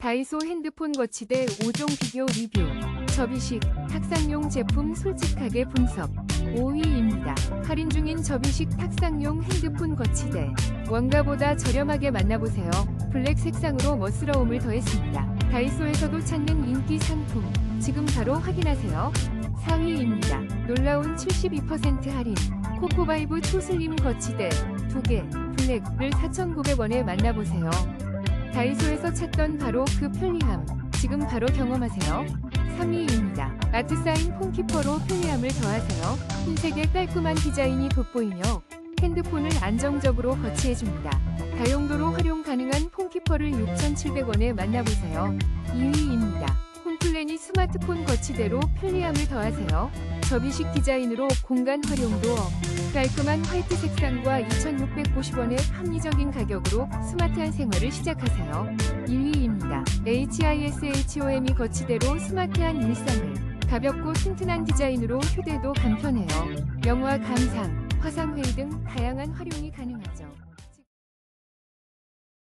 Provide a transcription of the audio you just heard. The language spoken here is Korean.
다이소 핸드폰 거치대 5종 비교 리뷰. 접이식, 탁상용 제품 솔직하게 분석. 5위입니다. 할인 중인 접이식 탁상용 핸드폰 거치대. 원가보다 저렴하게 만나보세요. 블랙 색상으로 멋스러움을 더했습니다. 다이소에서도 찾는 인기 상품. 지금 바로 확인하세요. 4위입니다. 놀라운 72% 할인. 코코바이브 초슬림 거치대 2개, 블랙을 4,900원에 만나보세요. 다이소에서 찾던 바로 그 편리함. 지금 바로 경험하세요. 3위입니다. 아트사인 폰키퍼로 편리함을 더하세요. 흰색의 깔끔한 디자인이 돋보이며 핸드폰을 안정적으로 거치해줍니다. 다용도로 활용 가능한 폰키퍼를 6,700원에 만나보세요. 2위입니다. 홈플래닛 스마트폰 거치대로 편리함을 더하세요. 접이식 디자인으로 공간 활용도 업. 깔끔한 화이트 색상과 2,690원의 합리적인 가격으로 스마트한 생활을 시작하세요. 1위입니다. HISHOM이 거치대로 스마트한 일상을 가볍고 튼튼한 디자인으로 휴대도 간편해요. 영화 감상, 화상회의 등 다양한 활용이 가능하죠.